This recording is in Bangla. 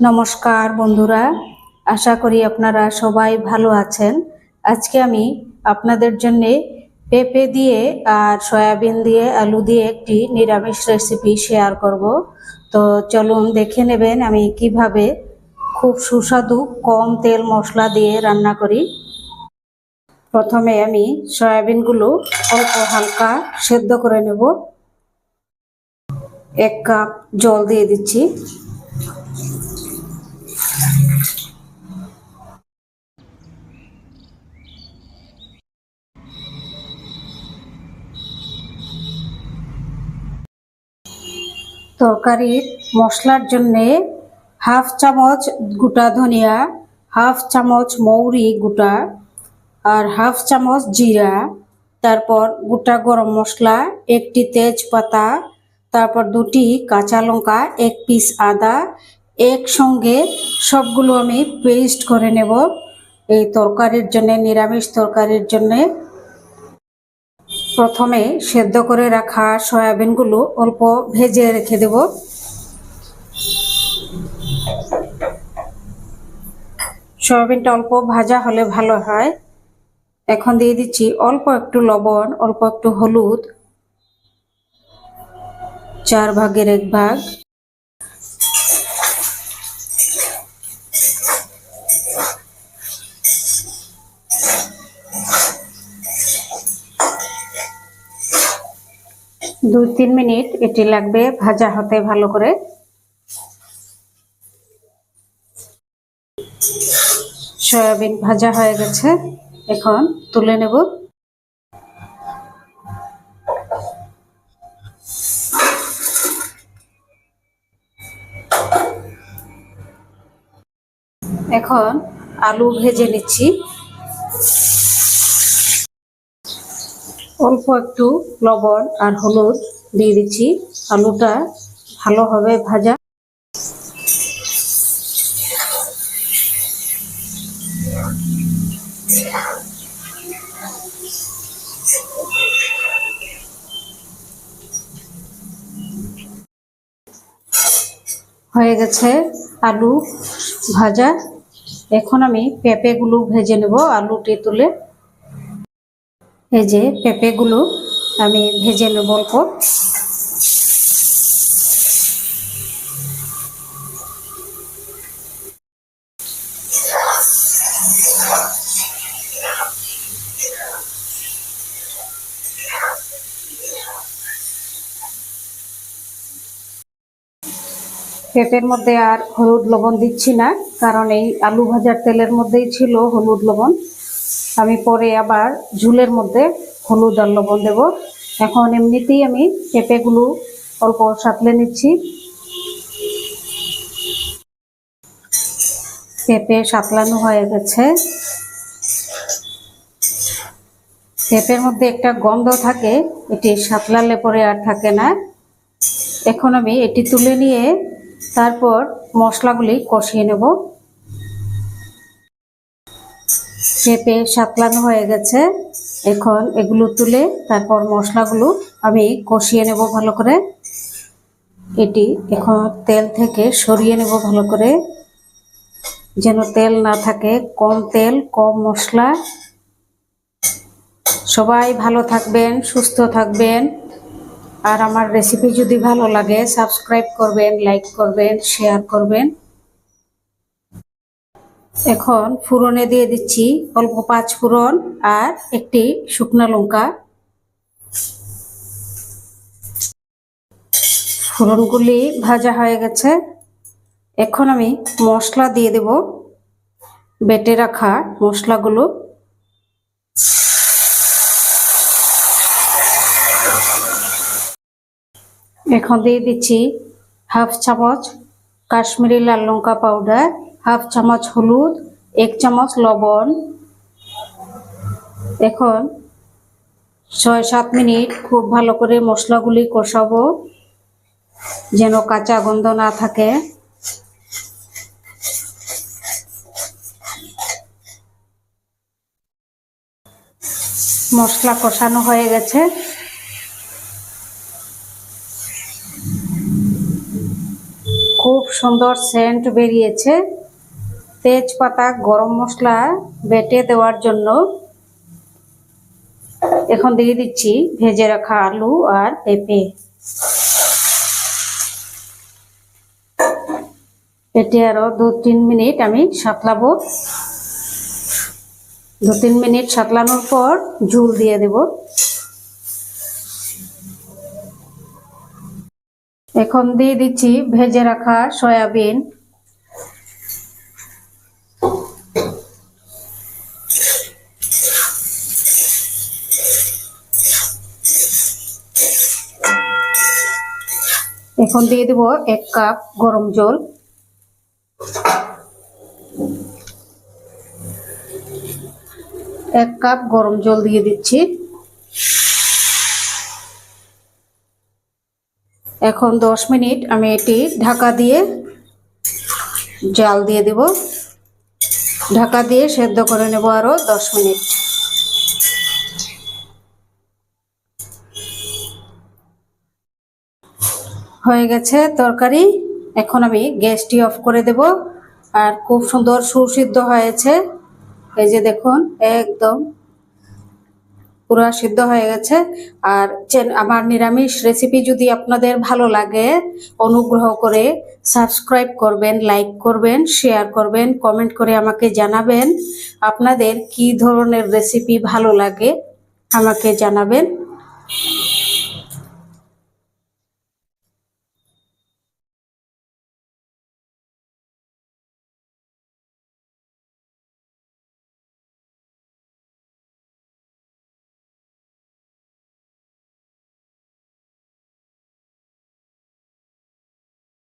নমস্কার বন্ধুরা, আশা করি আপনারা সবাই ভালো আছেন। আজকে আমি আপনাদের জন্য পেঁপে দিয়ে আর সয়াবিন দিয়ে আলু দিয়ে একটি নিরামিষ রেসিপি শেয়ার করব। তো চলুন দেখে নেবেন আমি কীভাবে খুব সুস্বাদু কম তেল মশলা দিয়ে রান্না করি। প্রথমে আমি সয়াবিনগুলো অল্প হালকা সেদ্ধ করে নেব। এক কাপ জল দিয়ে দিচ্ছি। তরকারির মশলার জন্যে হাফ চামচ গোটা ধনিয়া, হাফ চামচ মৌরি গোটা আর হাফ চামচ জিরা, তারপর গোটা গরম মশলা, একটি তেজপাতা, তারপর দুটি কাঁচা লঙ্কা, এক পিস আদা, একসঙ্গে সবগুলো আমি পেস্ট করে নেব। এই তরকারির জন্যে, নিরামিষ তরকারির জন্যে প্রথমে সেদ্ধ করে রাখা সয়াবিনগুলো অল্প ভেজে রেখে দেব। সয়াবিনটা অল্প ভাজা হলে ভালো হয়। এখন দিয়ে দিচ্ছি অল্প একটু লবণ, অল্প একটু হলুদ, চার ভাগের এক ভাগ। দুই তিন মিনিট এটি লাগবে ভাজা হতে ভালো করে। সয়াবিন ভাজা হয়ে গেছে। এখন তুলে নেব। এখন আলু ভেজে নিচ্ছি। অল্প একটু লবণ আর হলুদ দিয়ে দিচ্ছি। আলুটা ভালোভাবে ভাজা। হয়ে গেছে আলু ভাজা। এখন আমি পেঁপেগুলো ভেজে নেব, আলুটি তুলে। এই যে পেঁপেগুলো আমি ভেজে নেব অল্প। পেঁপের মধ্যে আর হলুদ লবণ দিচ্ছি না, কারণ এই আলু ভাজার তেলের মধ্যেই ছিল হলুদ লবণ। আমি পরে আবার ঝুলের মধ্যে হলুদ আর লবণ দেব। এখন এমনিতেই আমি পেঁপেগুলো অল্প সাতলে নিচ্ছি। পেঁপে সাতলানো হয়ে গেছে। পেঁপের মধ্যে একটা গন্ধ থাকে, এটি সাতলালে পরে আর থাকে না। এখন আমি এটি তুলে নিয়ে তারপর মশলাগুলি কষিয়ে নেব। পেঁপে সাতলানো হয়ে গেছে। এখন এগুলো তুলে তারপর মশলাগুলো আমি কষিয়ে নেব ভালো করে। এটি এখন তেল থেকে সরিয়ে নেব ভালো করে। যেন তেল না থাকে, কম তেল, কম মশলা। সবাই ভালো থাকবেন, সুস্থ থাকবেন। আর আমার রেসিপি যদি ভালো লাগে সাবস্ক্রাইব করবেন লাইক করবেন শেয়ার করবেন। এখন ফুরনে দিয়ে দিচ্ছি অল্প পাঁচ ফুরন আর একটি শুকনো লঙ্কা। ফুরনগুলি ভাজা হয়ে গেছে। এখন আমি মশলা দিয়ে দেব। বেটে রাখা মশলাগুলো। এখন দিয়ে দিচ্ছি হাফ চামচ কাশ্মীরি লাল লঙ্কা পাউডার। হাফ চামচ হলুদ, এক চামচ লবণ। এখন ছয় সাত মিনিট খুব ভালো করে মশলাগুলি কষাবো, যেন কাঁচা গন্ধ না থাকে। মশলা কষানো হয়ে গেছে। খুব সুন্দর সেন্ট বেরিয়েছে। তেজপাতা, গরম মশলা বেটে দেওয়ার জন্য এখন দিয়ে দিচ্ছি ভেজে রাখা আলু আর পেঁপে। এটি আরও দু তিন মিনিট আমি সাতলাবো। দু তিন মিনিট সাতলানোর পর ঝুল দিয়ে দেব। এখন দিয়ে দিচ্ছি ভেজে রাখা সয়াবিন। এখন দিয়ে দেব এক কাপ গরম জল। এক কাপ গরম জল দিয়ে দিচ্ছি। এখন দশ মিনিট আমি এটি ঢাকা দিয়ে জাল দিয়ে দেব। ঢাকা দিয়ে সেদ্ধ করে নেব আরও দশ মিনিট। হয়ে গেছে তরকারি। এখন আমি গ্যাসটি অফ করে দেব। আর খুব সুন্দর সুসিদ্ধ হয়েছে। এই যে দেখুন, একদম পুরো সিদ্ধ হয়ে গেছে। আর আমার নিরামিষ রেসিপি যদি আপনাদের ভালো লাগে, অনুগ্রহ করে সাবস্ক্রাইব করবেন লাইক করবেন শেয়ার করবেন কমেন্ট করে আমাকে জানাবেন আপনাদের কি ধরনের রেসিপি ভালো লাগে, আমাকে জানাবেন।